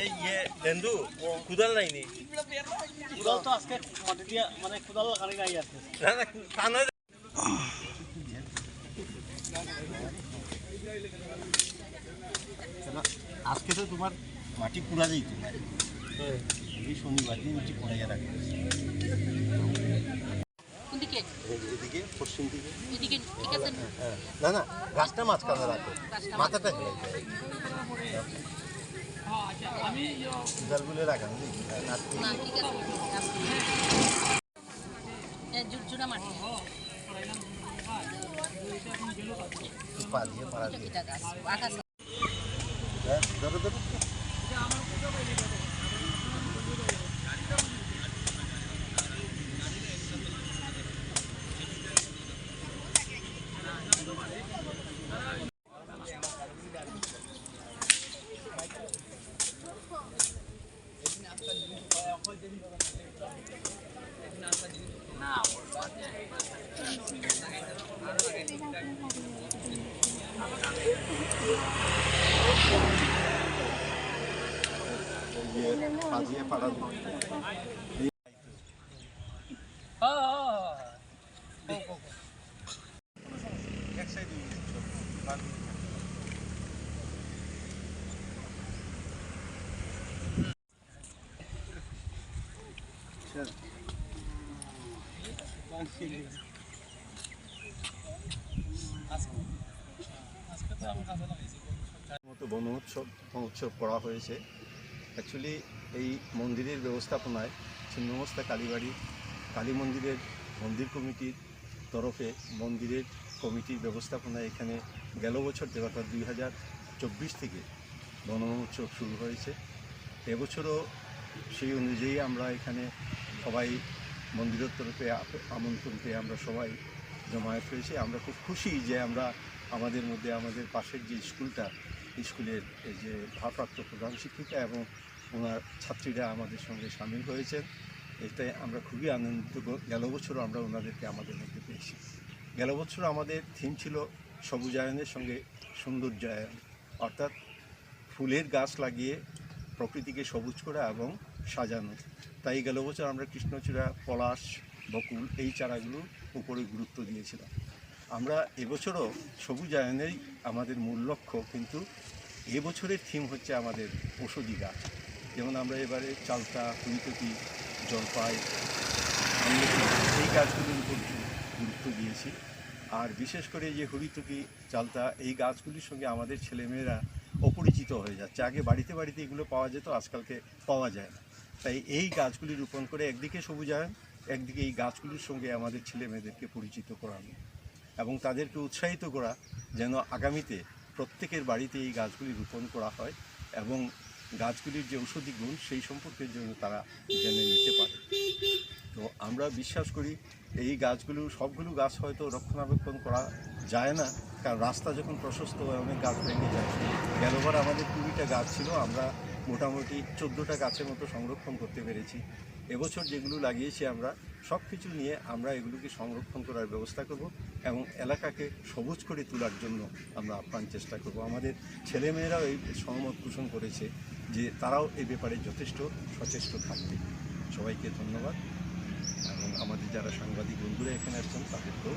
এই ইয়ে বন্ধু কুদাল নাইনি কুদাল তো আজকে মাটি মানে কুদাল লাগানি নাই আছে না আজকে তো তোমার মাটি পুরা যাইতো এই শনিবার দিন মাটি পড়াইয়া রাখবে কোনদিকে এদিকে পশ্চিম দিকে। না না গাছটা মাঝখানে রাখো। মাথাটা হেলাই কুদালগুলো লাগানো নাতি না? ঠিক আছে। এ জুরজুরা মাটি। পা দিয়ে পাড়া দিয়ে দিয়ে সাজিয়ে মতো বন উৎসব মহোৎসব করা হয়েছে। অ্যাকচুয়ালি এই মন্দিরের ব্যবস্থাপনায় ছিন্নমস্তা কালীবাড়ি, কালী মন্দিরের মন্দির কমিটির তরফে মন্দিরের কমিটির ব্যবস্থাপনায় এখানে গেল বছর অর্থাৎ দুই হাজার চব্বিশ থেকে বন মহোৎসব শুরু হয়েছে। এবছরও সেই অনুযায়ী আমরা এখানে সবাই মন্দিরের তরফে আমন্ত্রণ পেয়ে আমরা সবাই জমায়েত হয়েছে। আমরা খুব খুশি যে আমরা আমাদের মধ্যে, আমাদের পাশের যে স্কুলটা, স্কুলের যে ভারপ্রাপ্ত প্রধান শিক্ষিকা এবং ওনার ছাত্রীরা আমাদের সঙ্গে সামিল হয়েছেন। এটাই আমরা খুবই আনন্দিত গেল বছরও আমরা ওনাদেরকে আমাদের মধ্যে পেয়েছি। গেল বছর আমাদের থিম ছিল সবুজায়নের সঙ্গে সৌন্দর্যায়ন, অর্থাৎ ফুলের গাছ লাগিয়ে প্রকৃতিকে সবুজ করা এবং সাজানো। তাই গেল বছর আমরা কৃষ্ণচূড়া, পলাশ, বকুল এই চারাগুলোর উপরে গুরুত্ব দিয়েছিলাম। আমরা এবছরও সবুজায়নেই আমাদের মূল লক্ষ্য, কিন্তু এবছরের থিম হচ্ছে আমাদের ঔষধি গাছ। যেমন আমরা এবারে চালতা কুইতকি জলপাই এই গাছগুলির উপর গুরুত্ব দিয়েছি। আর বিশেষ করে যে হরিতকি, চালতা, এই গাছগুলির সঙ্গে আমাদের ছেলেমেয়েরা অপরিচিত হয়ে যাচ্ছে। আগে বাড়িতে বাড়িতে এগুলো পাওয়া যেত, আজকালকে পাওয়া যায় না। তাই এই গাছগুলি রোপণ করে একদিকে সবুজায়ন একদিকে এই গাছগুলির সঙ্গে আমাদের ছেলে মেয়েদেরকে পরিচিত করানো। এবং তাদেরকে উৎসাহিত করা যেন আগামীতে প্রত্যেকের বাড়িতে এই গাছগুলি রোপণ করা হয় এবং গাছগুলির যে ঔষধি গুণ, সেই সম্পর্কে জন্য তারা জেনে নিতে পারে। তো আমরা বিশ্বাস করি এই গাছগুলো, সবগুলো গাছ হয়তো রক্ষণাবেক্ষণ করা যায় না, কারণ রাস্তা যখন প্রশস্ত হয়, অনেক গাছ ভেঙে যায়। গেলবার আমাদের কুড়িটা গাছ ছিল, আমরা মোটামুটি চোদ্দোটা গাছের মতো সংরক্ষণ করতে পেরেছি। এবছর যেগুলো লাগিয়েছি আমরা সব কিছু নিয়ে আমরা এগুলোকে সংরক্ষণ করার ব্যবস্থা করব এবং এলাকাকে সবুজ করে তোলার জন্য আমরা আপ্রাণ চেষ্টা করব। আমাদের ছেলেমেয়েরাও এই সহমত পোষণ করেছে যে তারাও এই ব্যাপারে যথেষ্ট সচেষ্ট থাকবে। সবাইকে ধন্যবাদ। এবং আমাদের যারা সাংবাদিক বন্ধুরা এখানে আসছেন তাদেরকেও